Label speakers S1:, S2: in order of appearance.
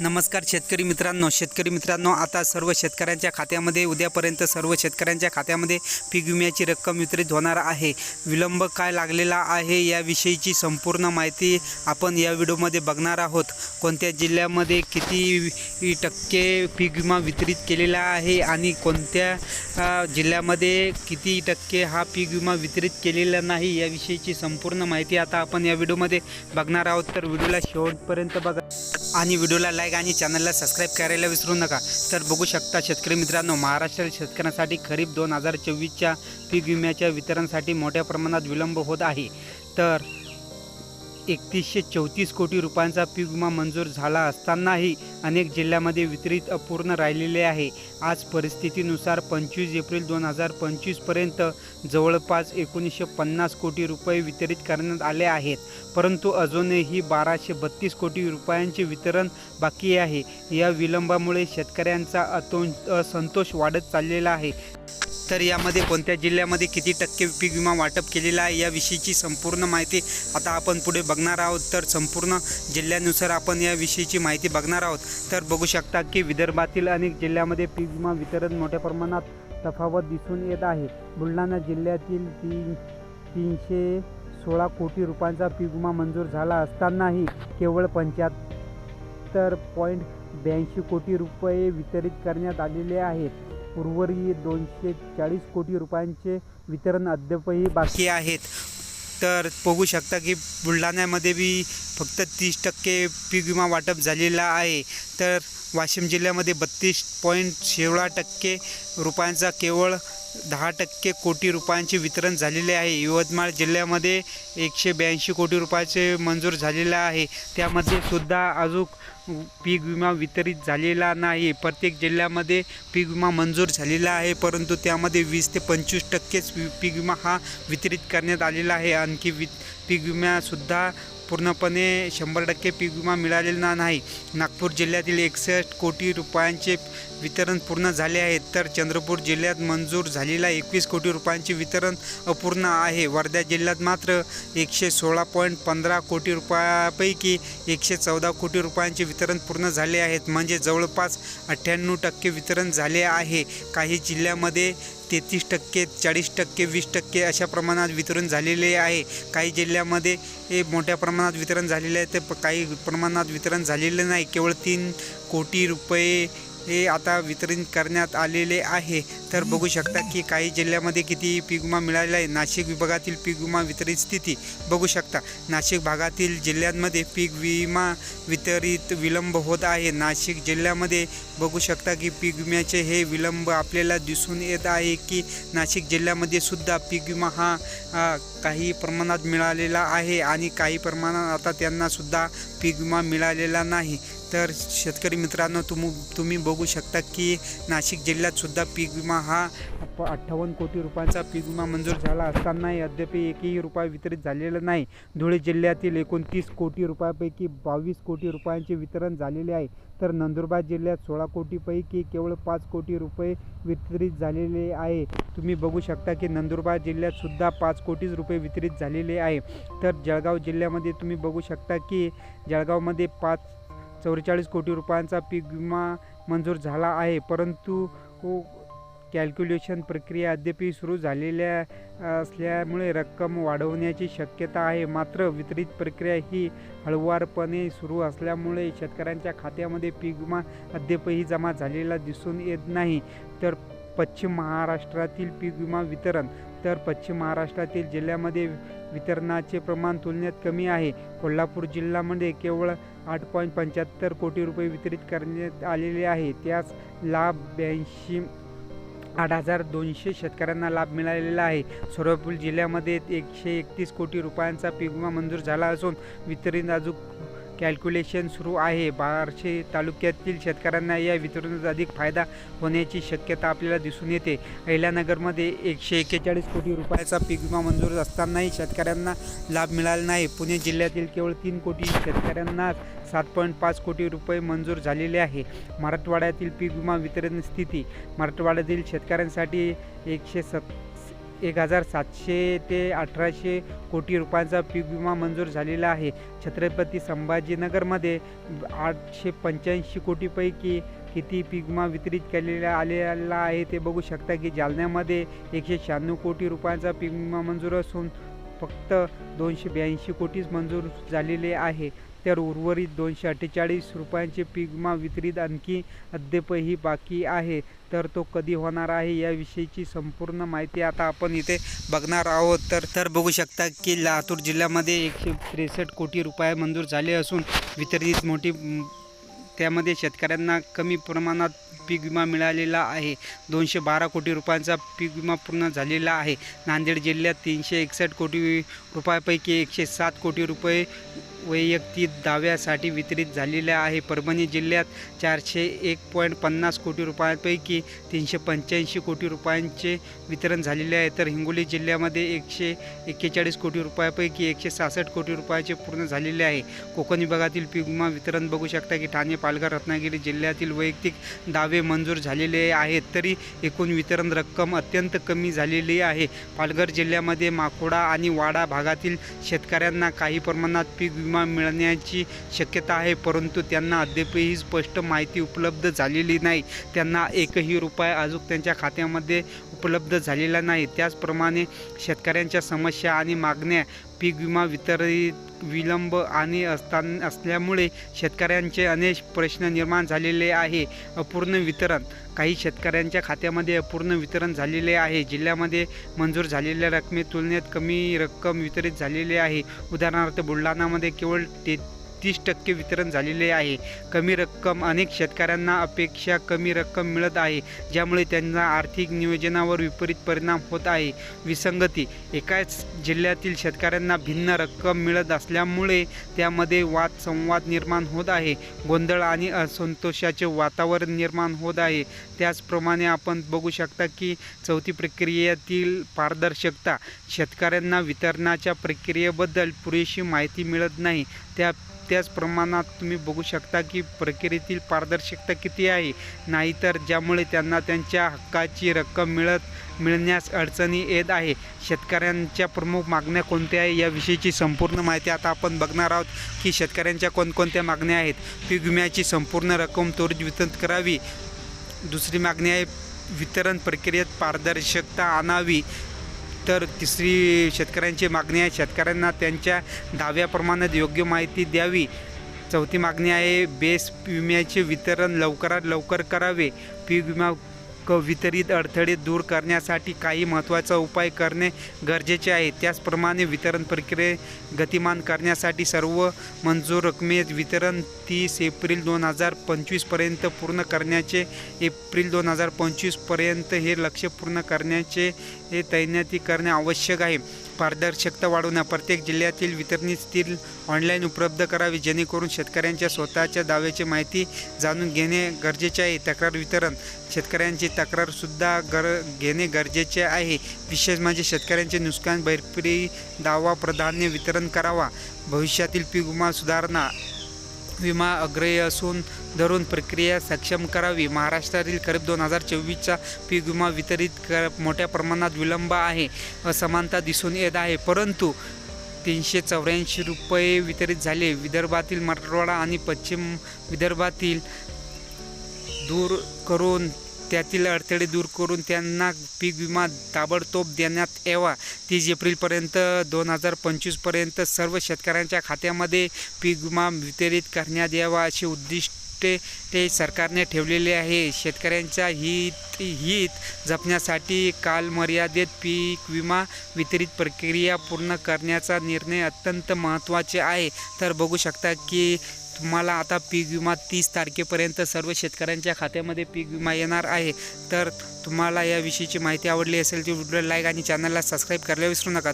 S1: नमस्कार शेतकरी मित्रांनो शेतकरी मित्रांनो आता सर्व शेतकऱ्यांच्या खात्यामध्ये उद्यापर्यंत सर्व शेतकऱ्यांच्या खात्यामध्ये पीक विम्याची रक्कम वितरित होणार आहे. विलंब काय लागलेला आहे याविषयीची संपूर्ण माहिती आपण या व्हिडिओमध्ये बघणार आहोत. कोणत्या जिल्ह्यामध्ये किती टक्के पीक विमा वितरित केलेला आहे आणि कोणत्या जिल्ह्यामध्ये किती टक्के हा पीक विमा वितरित केलेला नाही याविषयीची संपूर्ण माहिती आता आपण या व्हिडिओमध्ये बघणार आहोत. तर व्हिडिओला शेवटपर्यंत बघा. आणि व्हिडिओला लाईक आणि चॅनलला सबस्क्राईब करायला विसरू नका. तर बघू शकता शेतकरी मित्रांनो महाराष्ट्रातील शेतकऱ्यांसाठी खरीप दोन हजार चोवीसच्या पीक विम्याच्या वितरणासाठी मोठ्या प्रमाणात विलंब होत आहे. तर एकतीसशे चौतीस कोटी रुपयांचा पीक विमा मंजूर झाला असतानाही अनेक जिल्ह्यामध्ये वितरित अपूर्ण राहिलेले आहे. आज परिस्थितीनुसार पंचवीस एप्रिल दोन हजार पंचवीसपर्यंत जवळपास एकोणीसशे पन्नास कोटी रुपये वितरित करण्यात आले आहेत. परंतु अजूनही बाराशे बत्तीस कोटी रुपयांचे वितरण बाकी आहे. या विलंबामुळे शेतकऱ्यांचा अतो असंतोष वाढत चाललेला आहे. तर यामध्ये कोणत्या जिल्ह्यामध्ये किती टक्के पीक विमा वाटप केलेला आहे याविषयीची संपूर्ण माहिती आता आपण पुढे बघणार आहोत. तर संपूर्ण जिल्ह्यानुसार आपण याविषयीची माहिती बघणार आहोत. तर बघू शकता की विदर्भातील अनेक जिल्ह्यामध्ये पीक विमा वितरण मोठ्या प्रमाणात तफावत दिसून येत आहे. बुलढाणा जिल्ह्यातील तीन तीनशे सोळा कोटी रुपयांचा पीक विमा मंजूर झाला असतानाही केवळ पंच्याहत्तर पॉईंट ब्याऐंशी कोटी रुपये वितरित करण्यात आलेले आहेत. उर्वरित दोनशे चाळीस कोटी रुपयांचे वितरण अद्यापही बाकी आहेत. तर बघू शकता की बुलढाण्यामध्ये बी फक्त तीस टक्के पीक विमा वाटप झालेला आहे. तर वाशिम जिल्ह्यामध्ये बत्तीस पॉईंट सोळा टक्के रुपयांचा केवळ दहा टक्के कोटी रुपयांचे वितरण झालेले आहे. यवतमाळ जिल्ह्यामध्ये एकशे ब्याऐंशी कोटी रुपयाचे मंजूर झालेलं आहे. त्यामध्ये सुद्धा अजून पीक विमा वितरित झालेला नाही. प्रत्येक जिल्ह्यामध्ये पीक विमा मंजूर झालेला आहे परंतु त्यामध्ये वीस ते पंचवीस टक्केच वि- पीक विमा हा वितरित करण्यात आलेला आहे. आणखी वि पीक विम्यासुद्धा पूर्णपणे शंभर टक्के पीक विमा मिळालेला नाही. नागपूर जिल्ह्यातील एकसष्ट कोटी रुपयांचे वितरण पूर्ण झाले आहे. तर चंद्रपूर जिल्ह्यात मंजूर झालेला एकवीस कोटी रुपयांचे वितरण अपूर्ण आहे. वर्धा जिल्ह्यात मात्र एकशे सोळा पॉईंट पंधरा कोटी रुपयापैकी एकशे चौदा कोटी रुपयांचे वितरण पूर्ण झाले आहेत. म्हणजे जवळपास अठ्ठ्याण्णव टक्के वितरण झाले आहे. काही जिल्ह्यामध्ये तेहतीस टक्के चाळीस टक्के वीस टक्के अशा प्रमाणात वितरण झालेले आहे. काही जिल्ह्यामध्ये हे मोठ्या प्रमाणात वितरण झालेले आहे तर काही प्रमाणात वितरण झालेलं नाही. केवळ तीन कोटी रुपये हे आता वितरित करण्यात आलेले आहे. तर बघू शकता की काही जिल्ह्यामध्ये किती पीक विमा मिळालेला आहे. नाशिक विभागातील पीक विमा वितरित स्थिती बघू शकता. नाशिक भागातील जिल्ह्यांमध्ये पीक विमा वितरित विलंब होत आहे. नाशिक जिल्ह्यामध्ये बघू शकता की पीक विम्याचे हे विलंब आपल्याला दिसून येत आहे की नाशिक जिल्ह्यामध्ये सुद्धा पीक विमा हा काही प्रमाणात मिळालेला आहे आणि काही प्रमाणात आता त्यांनासुद्धा पीक विमा मिळालेला नाही. तर शेतकरी मित्रांनो तुम तुम्ही बघू शकता की नाशिक जिल्ह्यातसुद्धा पीक विमा हा प- अठ्ठावन्न कोटी रुपयांचा पीक विमा मंजूर झाला असतानाही अद्याप एकही रुपया वितरित झालेला नाही. धुळे जिल्ह्यातील एकोणतीस कोटी रुपयापैकी बावीस कोटी रुपयांचे वितरण झालेले आहे. तर नंदुरबार जिल्ह्यात सोळा कोटीपैकी केवळ पाच कोटी रुपये वितरित झालेले आहे. तुम्ही बघू शकता की नंदुरबार जिल्ह्यातसुद्धा पाच कोटीच रुपये वितरित झालेले आहे. तर जळगाव जिल्ह्यामध्ये तुम्ही बघू शकता की जळगावमध्ये पाच चौवेचाळीस कोटी रुपयांचा पीक विमा मंजूर झाला आहे. परंतु कॅल्क्युलेशन प्रक्रिया अद्यापही सुरू झालेल्या असल्यामुळे रक्कम वाढवण्याची शक्यता आहे. मात्र वितरित प्रक्रिया ही हळुवारपणे सुरू असल्यामुळे शेतकऱ्यांच्या खात्यामध्ये पीक विमा अद्यापही जमा झालेला दिसून येत नाही. तर पश्चिम महाराष्ट्रातील पीक विमा वितरण. तर पश्चिम महाराष्ट्रातील जिल्ह्यामध्ये वितरणाचे प्रमाण तुलनेत कमी आहे. कोल्हापूर जिल्ह्यामध्ये केवळ आठ पॉईंट पंच्याहत्तर कोटी रुपये वितरित करण्यात आलेले आहे. त्यास लाभ ब्याऐंशी आठ हजार दोनशे शेतकऱ्यांना लाभ मिळालेला आहे. सोलापूर जिल्ह्यामध्ये एकशे एकतीस कोटी रुपयांचा पीक विमा मंजूर झाला असून वितरण अजून कॅल्क्युलेशन सुरू आहे. बार्शी तालुक्यातील शेतकऱ्यांना या वितरणाचा अधिक फायदा होण्याची शक्यता आपल्याला दिसून येते. अहिल्यानगरमध्ये एकशे एक्केचाळीस कोटी रुपयाचा पीक विमा मंजूर असतानाही शेतकऱ्यांना लाभ मिळाला नाही. पुणे जिल्ह्यातील केवळ तीन कोटी शेतकऱ्यांना सात पॉईंट पाच कोटी रुपये मंजूर झालेले आहे. मराठवाड्यातील पीक विमा वितरण स्थिती मराठवाड्यातील शेतकऱ्यांसाठी एकशे सत एक हजार सातशे ते अठराशे कोटी रुपयांचा पीक विमा मंजूर झालेला आहे. छत्रपती संभाजीनगरमध्ये आठशे पंच्याऐंशी कोटीपैकी किती पीक विमा वितरित केलेला आलेला आहे ते बघू शकता की जालन्यामध्ये एकशे शहाण्णव कोटी रुपयांचा पीक विमा मंजूर असून फक्त दोनशे ब्याऐंशी कोटीच मंजूर झालेले आहे. तर उर्वरित दोनशे अठ्ठेचाळीस रुपयांचे पिगमा वितरित आणखी अद्यापही बाकी आहे. तर तो कधी होणार आहे याविषयीची संपूर्ण माहिती आता आपण इथे बघणार आहोत. तर तर बघू शकता की लातूर जिल्ह्यामध्ये एकशे त्रेसष्ट कोटी रुपये मंजूर झाले असून वितरित मोठी त्यामध्ये शेतकऱ्यांना कमी प्रमाणात पीक विमा मिळालेला आहे. दोनशे बारा कोटी रुपयांचा पीक विमा पूर्ण झालेला आहे. नांदेड जिल्ह्यात तीनशे एकसष्ट कोटी रुपयापैकी एकशे सात कोटी रुपये वैयक्तिक दाव्यासाठी वितरित झालेले आहे. परभणी जिल्ह्यात चारशे एक पॉईंट पन्नास कोटी रुपयांपैकी तीनशे पंच्याऐंशी कोटी रुपयांचे वितरण झालेले आहे. तर हिंगोली जिल्ह्यामध्ये एकशे एक्केचाळीस कोटी रुपयापैकी एकशे सहासष्ट कोटी रुपयाचे पूर्ण झालेले आहे. कोकण विभागातील पीक विमा वितरण बघू शकता की ठाणे पालघर रत्नागिरी जिल्ह्यातील वैयक्तिक दावे मंजूर झालेले आहेत. तरी एकूण वितरण रक्कम अत्यंत कमी झालेली आहे. पालघर जिल्ह्यामध्ये माकोडा आणि वाडा भागातील शेतकऱ्यांना काही प्रमाणात पीक विमा मिळण्याची शक्यता आहे परंतु त्यांना अद्यापही स्पष्ट माहिती उपलब्ध झालेली नाही. त्यांना एकही रुपया अजून त्यांच्या खात्यामध्ये उपलब्ध झालेला नाही. त्याचप्रमाणे शेतकऱ्यांच्या समस्या आणि मागण्या पीक विमा वितरित विलंब आणि असता असल्यामुळे शेतकऱ्यांचे अनेक प्रश्न निर्माण झालेले आहे. अपूर्ण वितरण. काही शेतकऱ्यांच्या खात्यामध्ये अपूर्ण वितरण झालेले आहे. जिल्ह्यामध्ये मंजूर झालेल्या रकमे तुलनेत कमी रक्कम वितरित झालेली आहे. उदाहरणार्थ बुलढाणामध्ये केवळ ते तीस टक्के वितरण झालेले आहे. कमी रक्कम अनेक शेतकऱ्यांना अपेक्षा कमी रक्कम मिळत आहे ज्यामुळे त्यांना आर्थिक नियोजनावर विपरीत परिणाम होत आहे. विसंगती एकाच जिल्ह्यातील शेतकऱ्यांना भिन्न रक्कम मिळत असल्यामुळे त्यामध्ये वाद संवाद निर्माण होत आहे. गोंधळ आणि असंतोषाचे वातावरण निर्माण होत आहे. त्याचप्रमाणे आपण बघू शकता की चौथी प्रक्रियेतील पारदर्शकता शेतकऱ्यांना वितरणाच्या प्रक्रियेबद्दल पुरेशी माहिती मिळत नाही. त्या त्याच प्रमाणात तुम्ही बघू शकता की प्रक्रियेतील पारदर्शकता किती आहे. नाहीतर ज्यामुळे त्यांना त्यांच्या हक्काची रक्कम मिळत मिळण्यास अडचणी येत आहे. शेतकऱ्यांच्या प्रमुख मागण्या कोणत्या आहे याविषयीची संपूर्ण माहिती आता आपण बघणार आहोत की शेतकऱ्यांच्या कोणकोणत्या मागण्या आहेत. पीक विम्याची संपूर्ण रक्कम त्वरित वितरित करावी. दुसरी मागणी आहे वितरण प्रक्रियेत पारदर्शकता आणावी. तर तिसरी शेतकऱ्यांची मागणी आहे. शेतकऱ्यांना त्यांच्या दाव्याप्रमाणे योग्य माहिती द्यावी. चौथी मागणी आहे बेस विम्याचे वितरण लवकरात लवकर करावे. पीक विमा क वितरित अडथळे दूर करण्यासाठी काही महत्त्वाचा उपाय करणे गरजेचे आहे. त्याचप्रमाणे वितरण प्रक्रिये गतिमान करण्यासाठी सर्व मंजूर रकमेत वितरण तीस एप्रिल दोन हजार पंचवीसपर्यंत पूर्ण करण्याचे एप्रिल दोन हजार पंचवीसपर्यंत हे लक्ष पूर्ण करण्याचे हे तैनाती करणे आवश्यक आहे. पारदर्शकता वाढवणं प्रत्येक जिल्ह्यातील वितरणी स्थिर ऑनलाईन उपलब्ध करावी जेणेकरून शेतकऱ्यांच्या स्वतःच्या दाव्याची माहिती जाणून घेणे गरजेचे आहे. तक्रार वितरण शेतकऱ्यांची तक्रारसुद्धा गर घेणे गरजेचे आहे. विशेष म्हणजे शेतकऱ्यांचे नुकसान भरपाई दावा प्राधान्य वितरण करावा. भविष्यातील पीक विमा सुधारणा विमा अग्रय असून धरून प्रक्रिया सक्षम करावी महाराष्ट्रातील खरीप दोन हजार चोवीसचा पीक विमा वितरित कर मोठ्या प्रमाणात विलंब आहे. असमानता दिसून येत आहे. परंतु तीनशे चौऱ्याऐंशी रुपये वितरित झाले. विदर्भातील मराठवाडा आणि पश्चिम विदर्भातील दूर करून त्यातील अडथळे दूर करून त्यांना पीक विमा ताबडतोब देण्यात यावा. तीस एप्रिलपर्यंत दोन हजार पंचवीसपर्यंत सर्व शेतकऱ्यांच्या खात्यामध्ये पीक विमा वितरित करण्यात यावा असे उद्दिष्ट ते सरकारने ठेवलेले आहे. शेतकऱ्यांच्या हित हित जपण्यासाठी कालमर्यादेत पीक विमा वितरित प्रक्रिया पूर्ण करण्याचा निर्णय अत्यंत महत्त्वाचे आहे. तर बघू शकता की तुम्हाला आता पीक विमा तीस तारखेपर्यंत सर्व शेतकऱ्यांच्या खात्यामध्ये पीक विमा येणार आहे. तर तुम्हाला याविषयीची माहिती आवडली असेल ती व्हिडिओ लाईक आणि चॅनलला सबस्क्राईब करायला विसरू नका.